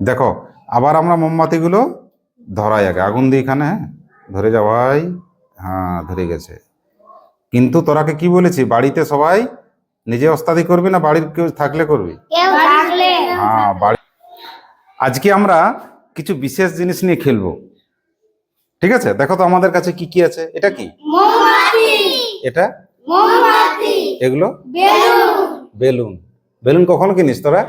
দেখো আবার আমরা মোমবাতিগুলো ধরাই আগে। আগুন দিই এখানে হ্যাঁ? ধরে যাওয়াই হ্যাঁ ধরে গেছে। কিন্তু তোরাকে কি বলেছি? বাড়িতে সবাই নিজে ওস্তাদি করবি না বাড়ির কেউ থাকলে করবি? হ্যাঁ বাড়ি আজকে আমরা কিছু বিশেষ জিনিস নিয়ে খেলব। ঠিক আছে? দেখো তো আমাদের কাছে কি কি আছে। এটা কি? এটা? এগুলো? বেলুন। বেলুন কখন কিনিস তোরা?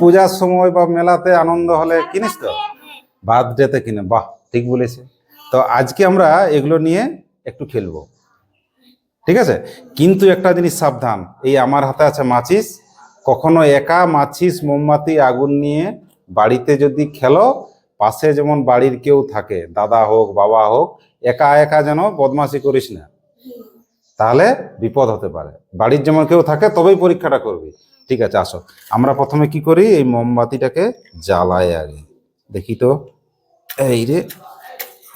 পূজার সময় বা মেলাতে আনন্দ হলে কিনিস তো? বার্থডেতে কিনে, বাহ, ঠিক বলেছে। তো আজকে আমরা এগুলো নিয়ে একটু খেলব। ঠিক আছে? কিন্তু একটা জিনিস সাবধান, এই আমার হাতে আছে মাছিস কখনো একা মাছিস, মোমবাতি, আগুন নিয়ে বাড়িতে যদি খেলো, পাশে যেমন বাড়ির কেউ থাকে, দাদা হোক, বাবা হোক, একা একা যেন বদমাশি করিস না। তাহলে বিপদ হতে পারে। বাড়ির যেমন কেউ থাকে, তবেই পরীক্ষাটা করবি। ঠিক আছে আসো। আমরা প্রথমে কি করি? এই মোমবাতিটাকে জ্বালাই আগে। দেখি তো। এই রে।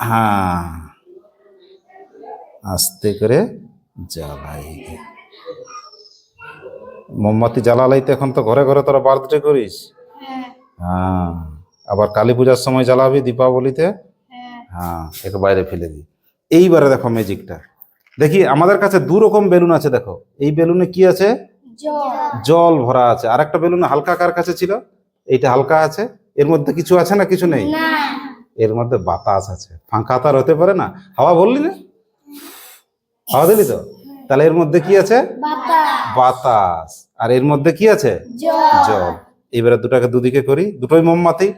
হ্যাঁ। আস্তে করে জ্বালাই মোমবাতি জ্বালালাই তো এখন তো ঘরে ঘরে তোরা বার্থডে করিস। হ্যাঁ। আবার কালী পূজার সময় জ্বালাবি দীপাবলিতে। হ্যাঁ। একে বাইরে ফেলে দিই এইবারে দেখো ম্যাজিকটা দেখি আমাদের কাছে দু রকম বেলুন আছে দেখো। এই বেলুনে কি আছে? জল। ভরা আছে। আর একটা বেলুন হালকা কার কাছে ছিল? এইটা হালকা আছে। এর মধ্যে কিছু আছে না কিছু নেই? এর মধ্যে বাতাস আছে। ফাঁকা তার হতে পারে না? হাওয়া বললি না হাওয়া দিলি তো? তাহলে এর মধ্যে কি আছে? বাতাস। আর এর মধ্যে কি আছে? জল। জল। এবারে দুটাকে দুদিকে করি। দুটোই মোমবাতি।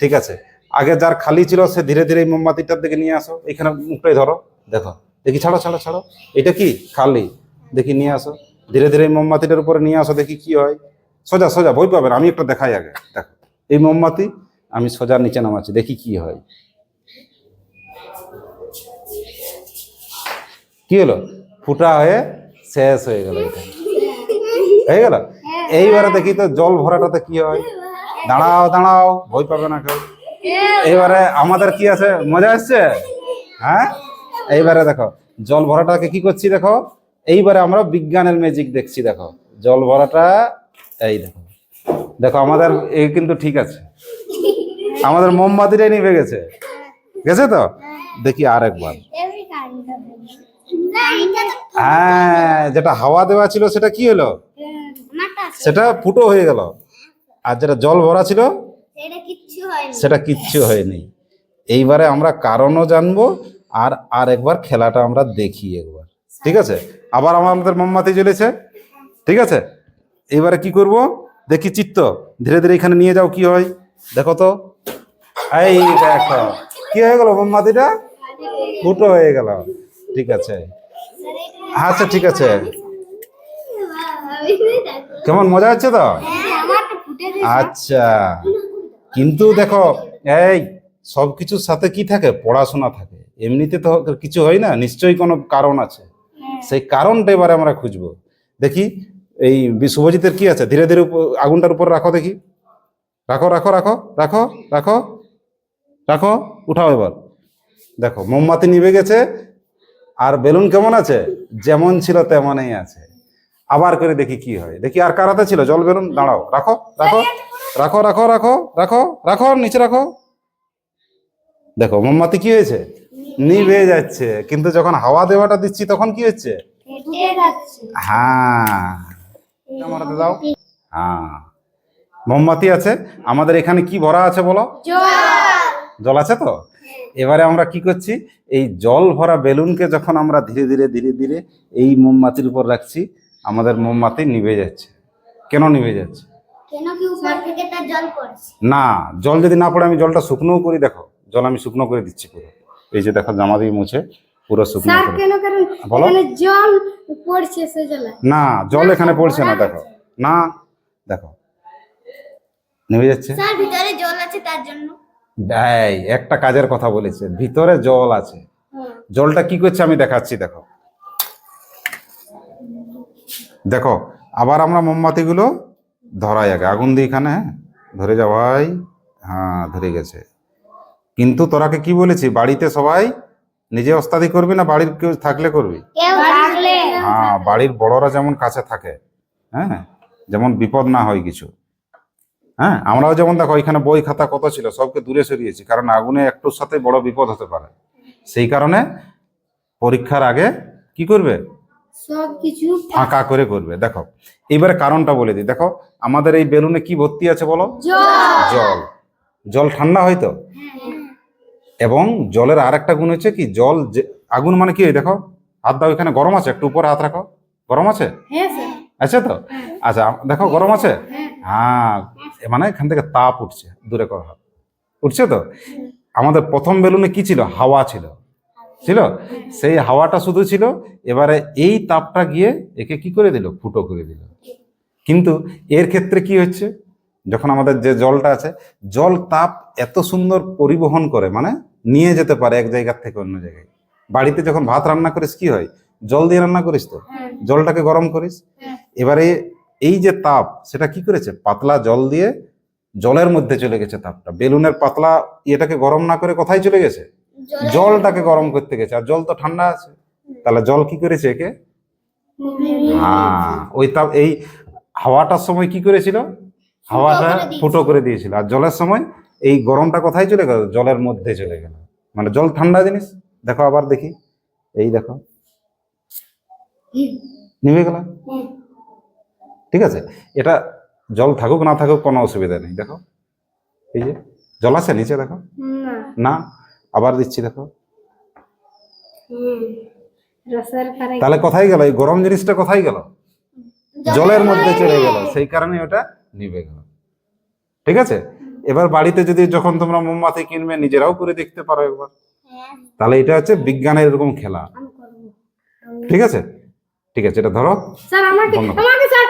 ঠিক আছে? আগে যার খালি ছিল সে ধীরে ধীরে এই মোমবাতিটার দিকে নিয়ে আসো। এখানে মুখটাই ধরো। দেখো। দেখি ছাড়ো ছাড়ো ছাড়ো। এটা কি? খালি। দেখি নিয়ে আসো। ধীরে ধীরে এই মোমবাতিটার উপরে নিয়ে আসো, দেখি কি হয়। সোজা সোজা, বই পাবেন, আমি একটা দেখাই আগে, দেখো। এই মোমবাতি, আমি সোজা নিচে নামাচ্ছি, দেখি কি হয়। কি হলো? ফুটা হয়ে শেষ হয়ে গেল এটা। হয়ে গেল? এইবারে দেখি তো জল ভরাটাতে কি হয়। দাঁড়াও দাঁড়াও ভয় পাবে না কেউ। এইবারে আমাদের কি আছে? মজা আসছে? হ্যাঁ? এইবারে দেখো, জল ভরাটাকে কি করছি দেখো? এইবারে আমরা বিজ্ঞানের ম্যাজিক দেখছি, দেখো। জল ভরাটা, এই দেখো। দেখো, আমাদের এ কিন্তু ঠিক আছে। আমাদের মোমবাতিটাই নিভে গেছে। গেছে তো? দেখি আর একবার হ্যাঁ যেটা হাওয়া দেওয়া ছিল, সেটা কি হলো? সেটা ফুটো হয়ে গেল। আর যেটা জল ভরা ছিল, সেটা কিচ্ছু হয়নি। এইবারে আমরা কারণও জানব, আর আর একবার খেলাটা আমরা দেখি একবার। ঠিক আছে? আবার আমাদের মোমবাতি জ্বলেছে। ঠিক আছে? এবারে কি করব? দেখি চিত্ত। ধীরে ধীরে এখানে নিয়ে যাও, কি হয়? দেখো তো। এই দেখো। কি হয়ে গেল মোমবাতিটা? ফুটো হয়ে গেল। ঠিক আছে। আচ্ছা ঠিক আছে। কেমন, মজা হচ্ছে তো? আচ্ছা। কিন্তু দেখো, এই সব কিছুর সাথে কি থাকে? পড়াশোনা থাকে। এমনিতে তো কিছু হয় না, নিশ্চয়ই কোনো কারণ আছে। সেই কারণটা এবারে আমরা খুঁজবো দেখি এই শুভজিতের কি আছে ধীরে ধীরে আগুনটার উপর রাখো দেখি রাখো রাখো রাখো রাখো রাখো রাখো উঠাও এবার দেখো মোমবাতি নিভে গেছে আর বেলুন কেমন আছে যেমন ছিল তেমনই আছে আবার করে দেখি কি হয় দেখি আর কারাতে ছিল জল বেলুন দাঁড়াও রাখো রাখো রাখো রাখো রাখো রাখো রাখো নিচে রাখো দেখো মোমবাতি কি হয়েছে নিভে যাচ্ছে। কিন্তু যখন হাওয়া দেওয়াটা দিচ্ছি তখন কি হচ্ছে? হ্যাঁ। দাও। হ্যাঁ। মোমবাতি আছে। আমাদের এখানে কি ভরা আছে বলো? জল। আছে তো? এবারে আমরা কি করছি? এই জল ভরা বেলুনকে যখন আমরা ধীরে ধীরে ধীরে ধীরে এই মোমবাতির উপর রাখছি আমাদের মোমবাতি নিভে যাচ্ছে। কেন নিভে যাচ্ছে? না জল যদি না পড়ে আমি জলটা শুকনোও করি দেখো। জল আমি শুকনো করে দিচ্ছি পুরো। এই যে দেখো জামা দিয়ে মুছে পুরো শুকনো স্যার কেন কারণ বলো। এখানে জল পড়ছে সে জলে না জল এখানে পড়ছে না দেখো। না দেখো। নেমে যাচ্ছে। স্যার ভিতরে জল আছে তার জন্য। এই একটা কাজের কথা বলেছে ভিতরে জল আছে। জলটা কি করছে আমি দেখাচ্ছি দেখো। দেখো আবার আমরা মোমবাতিগুলো ধরাই আগে। আগুন দিই এখানে হ্যাঁ? ধরে যাওয়াই হ্যাঁ ধরে গেছে। কিন্তু তোরাকে কি বলেছি? বাড়িতে সবাই নিজে ওস্তাদি করবি না বাড়ির কেউ থাকলে করবি? হ্যাঁ বাড়ির বড়রা যেমন কাছে থাকে হ্যাঁ যেমন বিপদ না হয় কিছু। হ্যাঁ আমরাও যেমন দেখো এখানে বই খাতা কত ছিল সবকে দূরে সরিয়েছি কারণ আগুনে একটুর সাথে বড় বিপদ হতে পারে। সেই কারণে পরীক্ষার আগে কি করবে? সব কিছু ফাঁকা করে করবে। দেখো এবারে কারণটা বলে দিই। দেখো আমাদের এই বেলুনে কি ভর্তি আছে বলো? জল। জল। জল ঠান্ডা হয় তো? এবং জলের আর একটা গুণ হচ্ছে কি জল যে- আগুন মানে কি দেখো হাত দাও এখানে গরম আছে একটু উপরে হাত রাখো। গরম আছে? হ্যাঁ আছে তো? আচ্ছা দেখো গরম আছে? হ্যাঁ। হ্যাঁ মানে এখান থেকে তাপ উঠছে দূরে করো হাত। উঠছে তো? আমাদের প্রথম বেলুনে কি ছিল? হাওয়া ছিল। ছিল? সেই হাওয়াটা শুধু ছিল এবারে এই তাপটা গিয়ে একে কি করে দিল? ফুটো করে দিল। কিন্তু এর ক্ষেত্রে কি হচ্ছে? যখন আমাদের যে জলটা আছে জল তাপ এত সুন্দর পরিবহন করে মানে নিয়ে যেতে পারে এক জায়গা থেকে অন্য জায়গায়। বাড়িতে যখন ভাত রান্না করিস কি হয়? জল দিয়ে রান্না করিস তো? হ্যাঁ। জলটাকে গরম করিস। হ্যাঁ। এবারে এই যে তাপ সেটা কি করেছে? পাতলা জল দিয়ে জলের মধ্যে চলে গেছে তাপটা। বেলুনের পাতলা ইয়েটাকে গরম না করে কোথায় চলে গেছে? জলটাকে গরম করতে গেছে। আর জল তো ঠান্ডা আছে। তাহলে জল কি করেছে একে? হ্যাঁ ওই তাপ এই হাওয়াটার সময় কি করেছিল? হাওয়াটা ফুটো করে দিয়েছিল। আর জলের সময় এই গরমটা কোথায় চলে গেল? জলের মধ্যে চলে গেল। মানে জল ঠান্ডা জিনিস। দেখো আবার দেখি। এই দেখো। নিভে গেল। ঠিক আছে? এটা জল থাকুক না থাকুক কোনো অসুবিধা নেই। দেখো। এই যে জল আছে নিচে দেখো। না। আবার দিচ্ছি দেখো। তাহলে কোথায় গেল? এই গরম জিনিসটা কোথায় গেল? জলের মধ্যে চলে গেল। সেই কারণে ওটা নিভে গেল ঠিক আছে? এবার বাড়িতে যদি যখন তোমরা মোমবাতি কিনবে নিজেরাও করে দেখতে পারো একবার। হ্যাঁ। তাহলে এটা হচ্ছে বিজ্ঞানের এরকম খেলা। ঠিক আছে? ঠিক আছে এটা ধরো। স্যার আমাকে আমাকে স্যার